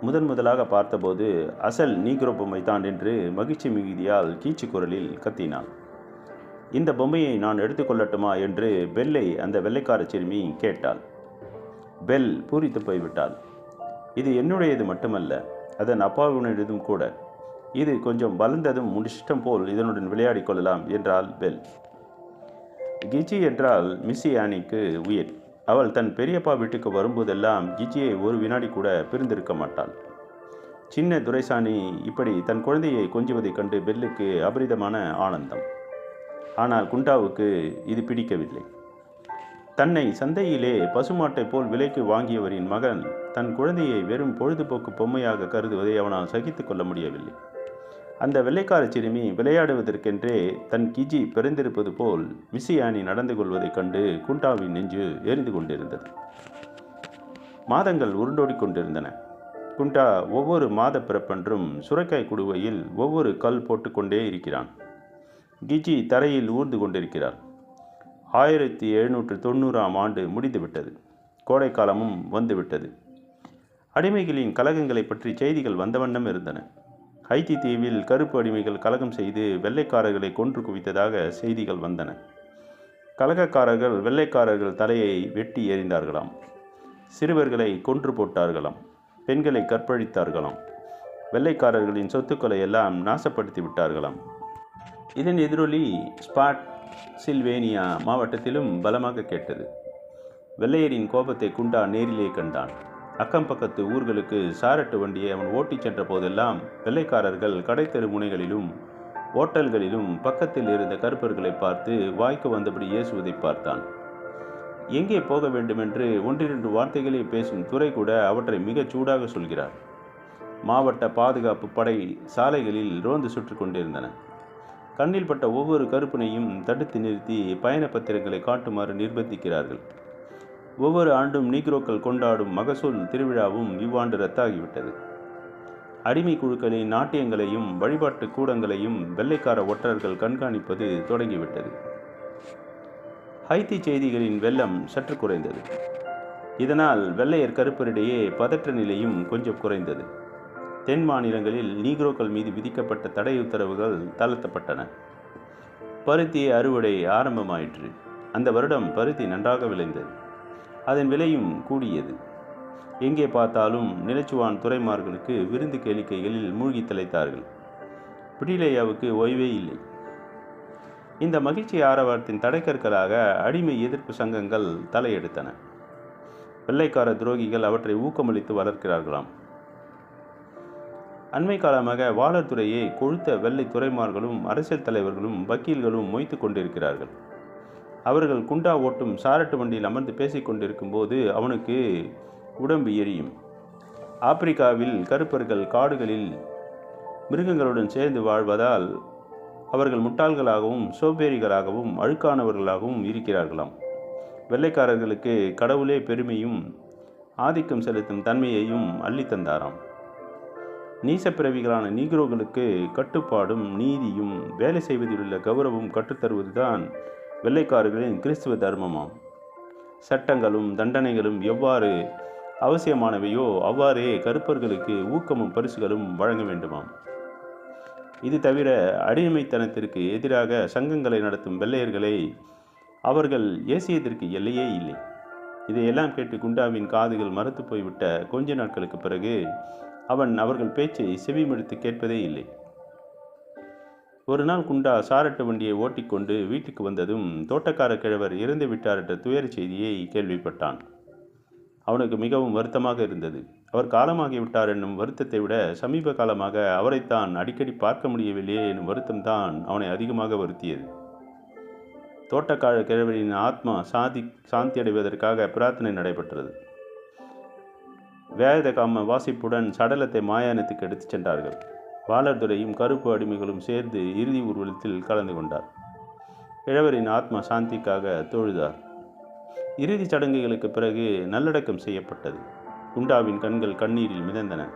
முதன் முதலாக பார்த்தபோது அசல் நீக்ரோ பொம்மை தான் என்று மகிழ்ச்சி மிகுதியால் கீச்சு குரலில் கத்தினான். இந்த பொம்மையை நான் எடுத்துக்கொள்ளட்டுமா என்று பெல்லை அந்த வெள்ளைக்கார சிறுமி கேட்டாள். பெல் பூரித்து போய்விட்டாள். இது என்னுடையது மட்டுமல்ல அதன் அப்பாவினுடையதும் கூட. இது கொஞ்சம் வளர்ந்ததும் முடிஷ்டம் போல் இதனுடன் விளையாடிக் கொள்ளலாம் என்றாள் பெல். கிஜி என்றால் மிஸ்ஸி ஆனிக்கு உயிர். அவள் தன் பெரியப்பா வீட்டுக்கு வரும்போதெல்லாம் கிஜியை ஒரு வினாடி கூட பிரிந்திருக்க மாட்டாள். சின்ன துரைசாணி இப்படி தன் குழந்தையை கொஞ்சுவதைக் கண்டு பெல்லுக்கு அபரிதமான ஆனந்தம். ஆனால் குண்டாவுக்கு இது பிடிக்கவில்லை. தன்னை சந்தையிலே பசுமாட்டை போல் விலைக்கு வாங்கியவரின் மகன் தன் குழந்தையை வெறும் பொழுதுபோக்கு பொம்மையாக கருதுவதை அவனால் சகித்துக்கொள்ள முடியவில்லை. அந்த வெள்ளைக்கார சிறுமி விளையாடுவதற்கென்றே தன் கிஜி பிறந்திருப்பது போல் மிஸ்ஸியானி நடந்து கொள்வதைக் கண்டு குண்டாவின் நெஞ்சு எரிந்து கொண்டிருந்தது. மாதங்கள் உருண்டோடிக் கொண்டிருந்தன. குண்டா ஒவ்வொரு மாத பிறப்பன்றும் சுரைக்காய் குடுவையில் ஒவ்வொரு கல் போட்டுக்கொண்டே இருக்கிறான். கிஜி தரையில் ஊர்ந்து கொண்டிருக்கிறார் ஆயிரத்தி எழுநூற்று தொண்ணூறாம் ஆண்டு முடிந்துவிட்டது. கோடைக்காலமும் வந்துவிட்டது. அடிமைகளின் கலகங்களை பற்றி செய்திகள் வந்த வண்ணம் இருந்தன. ஹைத்தி தீவில் கருப்பு அடிமைகள் கலகம் செய்து வெள்ளைக்காரர்களை கொன்று குவித்ததாக செய்திகள் வந்தன. கலகக்காரர்கள் வெள்ளைக்காரர்கள் தலையை வெட்டி எறிந்தார்களாம். சிறுவர்களை கொன்று போட்டார்களாம். பெண்களை கற்பழித்தார்களாம். வெள்ளைக்காரர்களின் சொத்துக்களை எல்லாம் நாசப்படுத்தி விட்டார்களாம். இதன் எதிரொலி ஸ்பாட் சில்வேனியா மாவட்டத்திலும் பலமாக கேட்டது. வெள்ளையரின் கோபத்தை குண்டா நேரிலே கண்டான். அக்கம் பக்கத்து ஊர்களுக்கு சாரட்டு வண்டியை அவன் ஓட்டிச் சென்ற போதெல்லாம் வெள்ளைக்காரர்கள் கடைத்தெரு முனைகளிலும் ஓட்டல்களிலும் பக்கத்தில் இருந்த கருப்பர்களை பார்த்து வாய்க்கு வந்தபடி இயேசுவதை பார்த்தான். எங்கே போக வேண்டுமென்று ஒன்றிரண்டு வார்த்தைகளை பேசும் துறை கூட அவற்றை மிகச் சூடாக சொல்கிறார். மாவட்ட பாதுகாப்பு படை சாலைகளில் ரோந்து சுற்றி கொண்டிருந்தன. கண்ணில் பட்ட ஒவ்வொரு கருப்பினையும் தடுத்து நிறுத்தி பயண பத்திரங்களை காட்டுமாறு நிர்பந்திக்கிறார்கள். ஒவ்வொரு ஆண்டும் நீக்ரோக்கள் கொண்டாடும் மகசூல் திருவிழாவும் இவ்வாண்டு ரத்தாகிவிட்டது. அடிமை குழுக்களின் நாட்டியங்களையும் வழிபாட்டு கூடங்களையும் வெள்ளைக்கார ஒற்றர்கள் கண்காணிப்பது தொடங்கிவிட்டது. ஹைத்தி செய்திகளின் வெள்ளம் சற்று குறைந்தது. இதனால் வெள்ளையர் கருப்பரிடையே பதற்ற நிலையும் கொஞ்சம் குறைந்தது. தென் மாநிலங்களில் நீக்ரோக்கள் மீது விதிக்கப்பட்ட தடை உத்தரவுகள் தளர்த்தப்பட்டன. பருத்தி அறுவடை ஆரம்பமாயிற்று. அந்த வருடம் பருத்தி நன்றாக விளைந்தது. அதன் விலையும் கூடியது. எங்கே பார்த்தாலும் நிலச்சுவான் துறைமார்களுக்கு விருந்து கேளிக்கைகளில் மூழ்கி தலைத்தார்கள் பிடிலேயாவுக்கு ஓய்வே இல்லை. இந்த மகிழ்ச்சி ஆரவாரத்தின் தடைக்கற்களாக அடிமை எதிர்ப்பு சங்கங்கள் தலையெடுத்தன. வெள்ளைக்கார துரோகிகள் அவற்றை ஊக்கமளித்து வளர்க்கிறார்களாம். அண்மை காலமாக வாழர் துறையை கொழுத்த வெள்ளை துறைமார்களும் அரசியல் தலைவர்களும் வக்கீல்களும் மொய்த்து கொண்டிருக்கிறார்கள். அவர்கள் குண்டா ஓட்டும் சாரட்டு வண்டியில் அமர்ந்து பேசிக்கொண்டிருக்கும் போது அவனுக்கு உடம்பு எரியும். ஆப்பிரிக்காவில் கருப்பர்கள் காடுகளில் மிருகங்களுடன் சேர்ந்து வாழ்வதால் அவர்கள் முட்டாள்களாகவும் சோம்பேறிகளாகவும் அழுக்கானவர்களாகவும் இருக்கிறார்களாம். வெள்ளைக்காரர்களுக்கு கடவுளே பெருமையும் ஆதிக்கம் செலுத்தும் தன்மையையும் அள்ளித்தந்தாராம் நீசப்பிறவிகளான நீக்ரோகளுக்கு கட்டுப்பாடும் நீதியும் வேலை செய்வதிலுள்ள கௌரவம் கற்றுத்தருவதுதான் வெள்ளைக்காரர்களின் கிறிஸ்துவ தர்மமாம். சட்டங்களும் தண்டனைகளும் எவ்வாறு அவசியமானவையோ அவ்வாறே கருப்பர்களுக்கு ஊக்கமும் பரிசுகளும் வழங்க வேண்டுமாம். இது தவிர அடிமைத்தனத்திற்கு எதிராக சங்கங்களை நடத்தும் வெள்ளையர்களை அவர்கள் ஏசியதற்கு எல்லையே இல்லை. இதையெல்லாம் கேட்டு குண்டாவின் காதுகள் மறுத்து போய்விட்ட கொஞ்ச நாட்களுக்கு பிறகு அவன் அவர்கள் பேச்சை செவிமெடுத்து கேட்பதே இல்லை. ஒரு நாள் குண்டா சாரட்டு வண்டியை ஓட்டிக்கொண்டு வீட்டுக்கு வந்ததும் தோட்டக்கார கிழவர் இறந்து விட்டார் என்ற துயரச் செய்தியை கேள்விப்பட்டான். அவனுக்கு மிகவும் வருத்தமாக இருந்தது. அவர் காலமாகிவிட்டார் என்னும் வருத்தத்தை விட சமீப காலமாக அவரைத்தான் அடிக்கடி பார்க்க முடியவில்லையே என்னும் வருத்தம்தான் அவனை அதிகமாக வருத்தியது. தோட்டக்கார கிழவரின் ஆத்மா சாதி சாந்தி அடைவதற்காக பிரார்த்தனை நடைபெற்றது. வேத காம வாசிப்புடன் சடலத்தை மாயானத்துக்கு எடுத்துச் சென்றார்கள். வாளர்துறையும் கருப்பு அடிமைகளும் சேர்ந்து இறுதி ஊர்வலத்தில் கலந்து கொண்டார். கிழவரின் ஆத்மா சாந்திக்காக தொழுதார். இறுதிச் சடங்குகளுக்கு பிறகு நல்லடக்கம் செய்யப்பட்டது. குண்டாவின் கண்கள் கண்ணீரில் மிதந்தன.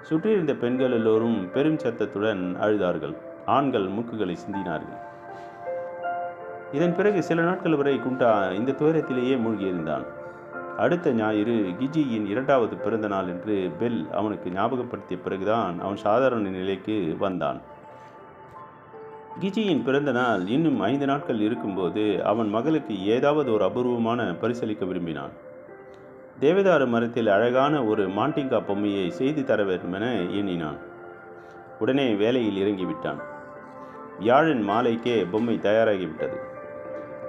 சுற்றியிருந்த பெண்கள் எல்லோரும் பெரும் சத்தத்துடன் அழுதார்கள். ஆண்கள் மூக்குகளை சிந்தினார்கள். இதன் பிறகு சில நாட்கள் வரை குண்டா இந்த துயரத்திலேயே மூழ்கியிருந்தான். அடுத்த ஞாயிறு கிஜியின் இரண்டாவது பிறந்த நாள் என்று பெல் அவனுக்கு ஞாபகப்படுத்திய பிறகுதான் அவன் சாதாரண நிலைக்கு வந்தான். கிஜியின் பிறந்த நாள் இன்னும் ஐந்து நாட்கள் இருக்கும்போது அவன் மகளுக்கு ஏதாவது ஒரு அபூர்வமான பரிசளிக்க விரும்பினான். தேவதார மரத்தில் அழகான ஒரு மாண்டிங்கா பொம்மையை செய்து தர வேண்டும் என எண்ணினான். உடனே வேலையில் இறங்கிவிட்டான். வியாழன் மாலைக்கே பொம்மை தயாராகிவிட்டது.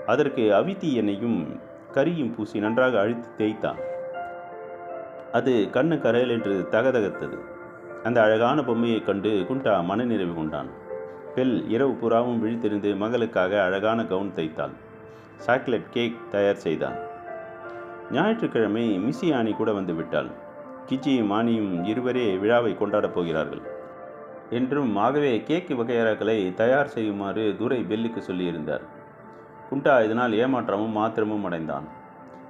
அதற்கு அவித்தி என்னையும் கரியும் பூசி நன்றாக அழித்து தேய்த்தான். அது கண்ணு கரையல் என்று தகதகத்தது. அந்த அழகான பொம்மையைக் கண்டு குண்டா மனநிறைவு கொண்டான். பெல் இரவு புறாவும் விழித்திருந்து மகளுக்காக அழகான கவுன் தைத்தாள் சாக்லேட் கேக் தயார் செய்தான். ஞாயிற்றுக்கிழமை மிஸ்ஸி ஆணி கூட வந்து விட்டாள். கிச்சியும் ஆணியும் இருவரே விழாவை கொண்டாடப் போகிறார்கள். என்றும் ஆகவே கேக்கு வகையறாக்களை தயார் செய்யுமாறு துரை பெல்லுக்கு சொல்லியிருந்தார். குண்டா இதனால் ஏமாற்றமும் மாத்திரமும் அடைந்தான்.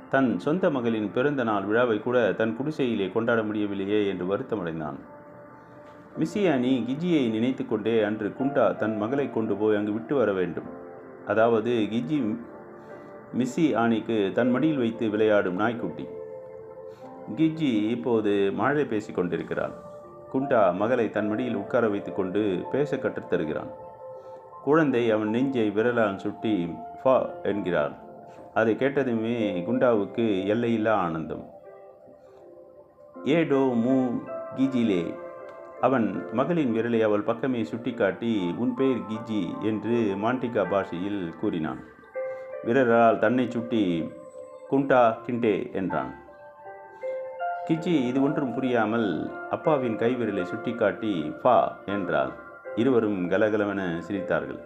தன் சொந்த மகளின் பிறந்த நாள் விழாவை கூட தன் குடிசையிலே கொண்டாட முடியவில்லையே என்று வருத்தமடைந்தான். மிசியானி கிஜியை நினைத்து கொண்டே அன்று குண்டா தன் மகளை கொண்டு போய் அங்கு விட்டு வர வேண்டும். அதாவது கிஜி மிஸ்ஸி ஆணிக்கு தன் மடியில் வைத்து விளையாடும் நாய்க்குட்டி. கிஜி இப்போது மழை பேசிக் கொண்டிருக்கிறாள். குண்டா மகளை தன் மடியில் உட்கார வைத்துக்கொண்டு பேச கற்றுத்தருகிறான் குழந்தை அவன் நெஞ்சை விரலால் சுட்டி ஃபா என்கிறாள். அதை கேட்டதுமே குண்டாவுக்கு எல்லையில்லா ஆனந்தம். ஏடோ மூ கிஜிலே அவன் மகளின் விரலை அவள் பக்கமே சுட்டிக்காட்டி உன் பெயர் கிஜி என்று மாண்டிகா பாஷையில் கூறினான். விரலால் தன்னை சுட்டி குண்டா கிண்டே என்றான். கிஜி இது ஒன்றும் புரியாமல் அப்பாவின் கைவிரலை சுட்டிக்காட்டி ஃபா என்றாள். இருவரும் கலகலவென சிரித்தார்கள்.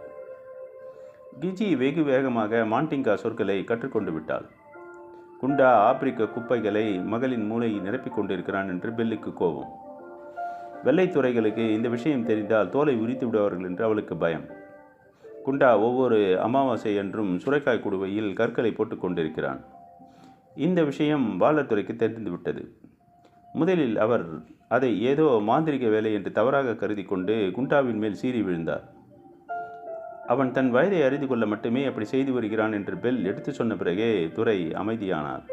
கிஜி வெகு வேகமாக மாண்டிங்கா சொற்களை கற்றுக்கொண்டு விட்டாள். குண்டா ஆப்பிரிக்க குப்பைகளை மகளின் மூளை நிரப்பிக் கொண்டிருக்கிறான் என்று பெல்லுக்கு கோபம். வெள்ளைத்துறைகளுக்கு இந்த விஷயம் தெரிந்தால் தோலை உரித்து விடுவார்கள் என்று அவளுக்கு பயம். குண்டா ஒவ்வொரு அமாவாசை என்றும் சுரைக்காய் குடுவையில் கற்களை போட்டுக் கொண்டிருக்கிறான். இந்த விஷயம் பாலத்துறைக்கு தெரிந்துவிட்டது. முதலில் அவர் அதை ஏதோ மாந்திரிக வேலை என்று தவறாக கருதி கொண்டு குண்டாவின் மேல் சீறி விழுந்தார். அவன் தன் வயதை அறிந்து கொள்ள மட்டுமே அப்படி செய்து வருகிறான் என்று பெல் எடுத்து சொன்ன பிறகே துரை அமைதியானார்.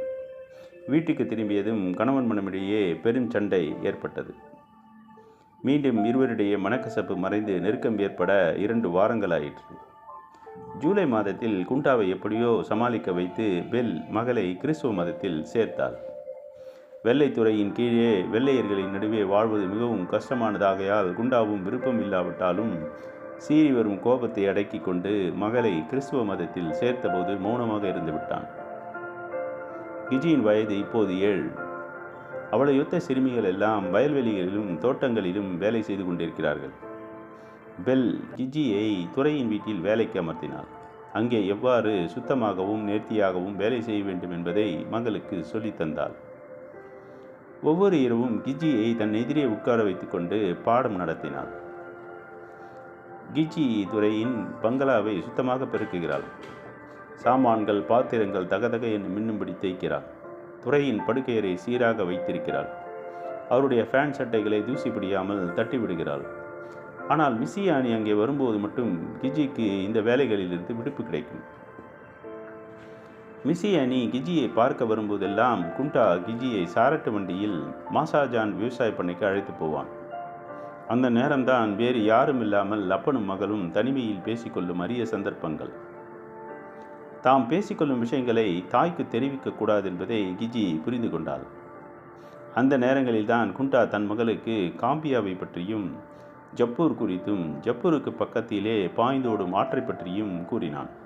வீட்டுக்கு திரும்பியதும் கணவன் மனமிடையே பெரும் சண்டை ஏற்பட்டது. மீண்டும் இருவரிடையே மனக்கசப்பு மறைந்து நெருக்கம் ஏற்பட இரண்டு வாரங்களாயிற்று. ஜூலை மாதத்தில் குண்டாவை எப்படியோ சமாளிக்க வைத்து பெல் மகளை கிறிஸ்துவ மதத்தில் சேர்த்தாள் வெள்ளைத்துறையின் கீழே வெள்ளையர்களின் நடுவே வாழ்வது மிகவும் கஷ்டமானதாகையால் குண்டாவும் விருப்பம் இல்லாவிட்டாலும் சீறி வரும் கோபத்தை அடக்கி கொண்டு மகளை கிறிஸ்துவ மதத்தில் சேர்த்தபோது மௌனமாக இருந்து விட்டான். கிஜியின் வயது இப்போது ஏழு. அவளை யுத்த சிறுமிகள் எல்லாம் வயல்வெளிகளிலும் தோட்டங்களிலும் வேலை செய்து கொண்டிருக்கிறார்கள். பெல் கிஜியை துறையின் வீட்டில் வேலைக்கு அமர்த்தினாள். அங்கே எவ்வாறு சுத்தமாகவும் நேர்த்தியாகவும் வேலை செய்ய வேண்டும் என்பதை மகளுக்கு சொல்லித்தந்தாள் ஒவ்வொரு இரவும் கிஜியை தன் எதிரே உட்கார வைத்துக்கொண்டு பாடம் நடத்தினாள். கிஜி துறையின் பங்களாவை சுத்தமாக பெருக்குகிறாள். சாமான்கள் பாத்திரங்கள் தகதக என்று மின்னும்படி தேய்க்கிறாள். துறையின் படுக்கையறை சீராக வைத்திருக்கிறாள். அவருடைய ஃபேன் சட்டைகளை தூசி பிடியாமல் தட்டி விடுகிறாள் ஆனால் மிஸ்ஸியானி அங்கே வரும்போது மட்டும் கிஜிக்கு இந்த வேலைகளிலிருந்து விடுப்பு கிடைக்கும். மிஸ்ஸி அணி கிஜியை பார்க்க வரும்போதெல்லாம் குண்டா கிஜியை சாரட்டு வண்டியில் மாசாஜான் விவசாய பண்ணைக்கு அழைத்து போவான். அந்த நேரம்தான் வேறு யாரும் இல்லாமல் அப்பனும் மகளும் தனிமையில் பேசிக்கொள்ளும் அரிய சந்தர்ப்பங்கள். தாம் பேசிக்கொள்ளும் விஷயங்களை தாய்க்கு தெரிவிக்கக்கூடாது என்பதை கிஜி புரிந்து கொண்டாள். அந்த நேரங்களில்தான் குண்டா தன் மகளுக்கு காம்பியாவை பற்றியும் ஜப்பூர் குறித்தும் ஜப்பூருக்கு பக்கத்திலே பாய்ந்தோடும் ஆற்றை பற்றியும் கூறினான்.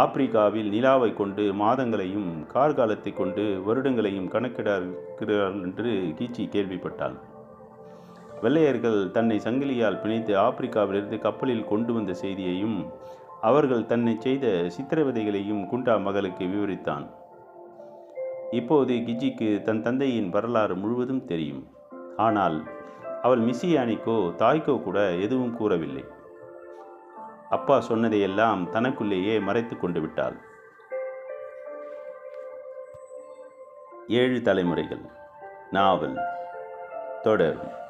ஆப்பிரிக்காவில் நிலாவை கொண்டு மாதங்களையும் கார்காலத்தை கொண்டு வருடங்களையும் கணக்கிடுகிறார்கள் என்று கீச்சி கேள்விப்பட்டாள். வெள்ளையர்கள் தன்னை சங்கிலியால் பிணைத்து ஆப்பிரிக்காவிலிருந்து கப்பலில் கொண்டு வந்த செய்தியையும் அவர்கள் தன்னை செய்த சித்திரவதைகளையும் குண்டா மகளுக்கு விவரித்தான். இப்போது கிஜிக்கு தன் தந்தையின் வரலாறு முழுவதும் தெரியும். ஆனால் அவள் மிஸ்ஸியானிக்கோ தாய்க்கோ கூட எதுவும் கூறவில்லை. அப்பா சொன்னதையெல்லாம் தனக்குள்ளேயே மறைத்து கொண்டு விட்டாள். ஏழு தலைமுறைகள். நாவல். தொடரும்